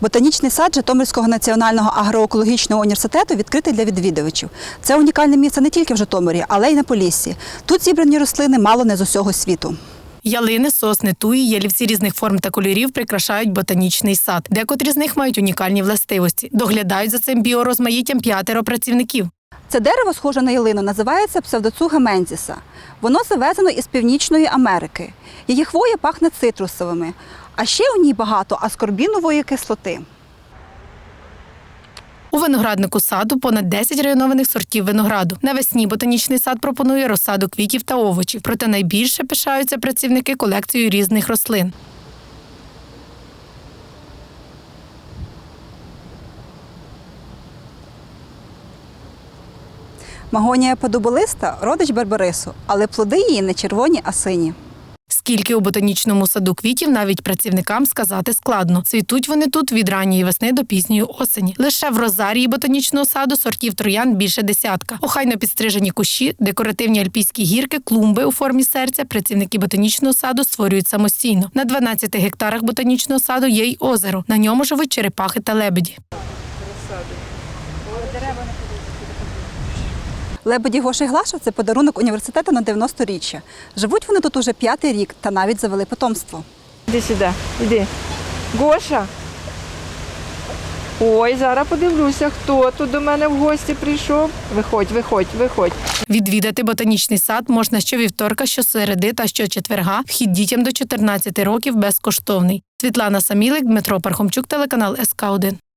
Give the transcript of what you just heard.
Ботанічний сад Житомирського національного агроекологічного університету відкритий для відвідувачів. Це унікальне місце не тільки в Житомирі, але й на Поліссі. Тут зібрані рослини мало не з усього світу. Ялини, сосни, туї, ялівці різних форм та кольорів прикрашають ботанічний сад. Декотрі з них мають унікальні властивості. Доглядають за цим біорозмаїттям п'ятеро працівників. Це дерево, схоже на ялину, називається псевдоцуга мензіса. Воно завезено із Північної Америки. Її хвоя пахне цитрусовими, а ще у ній багато аскорбінової кислоти. У винограднику саду понад 10 районованих сортів винограду. Навесні ботанічний сад пропонує розсаду квітів та овочів. Проте найбільше пишаються працівники колекцією різних рослин. Магонія подуболиста родич барбарису, але плоди її не червоні, а сині. Скільки у ботанічному саду квітів навіть працівникам сказати складно. Цвітуть вони тут від ранньої весни до пізньої осені. Лише в розарії ботанічного саду сортів троян більше десятка. Охайно підстрижені кущі, декоративні альпійські гірки, клумби у формі серця працівники ботанічного саду створюють самостійно. На 12 гектарах ботанічного саду є й озеро. На ньому живуть черепахи та лебеді. Лебеді Гоша і Глаша це подарунок університету на 90-річчя. Живуть вони тут уже п'ятий рік та навіть завели потомство. Іди сюди, іди. Гоша. Ой, зараз подивлюся, хто тут до мене в гості прийшов. Виходь, виходь, виходь. Відвідати ботанічний сад можна щовівторка, щосереди та щочетверга. Вхід дітям до 14 років безкоштовний. Світлана Самілик, Дмитро Пархомчук, телеканал СК 1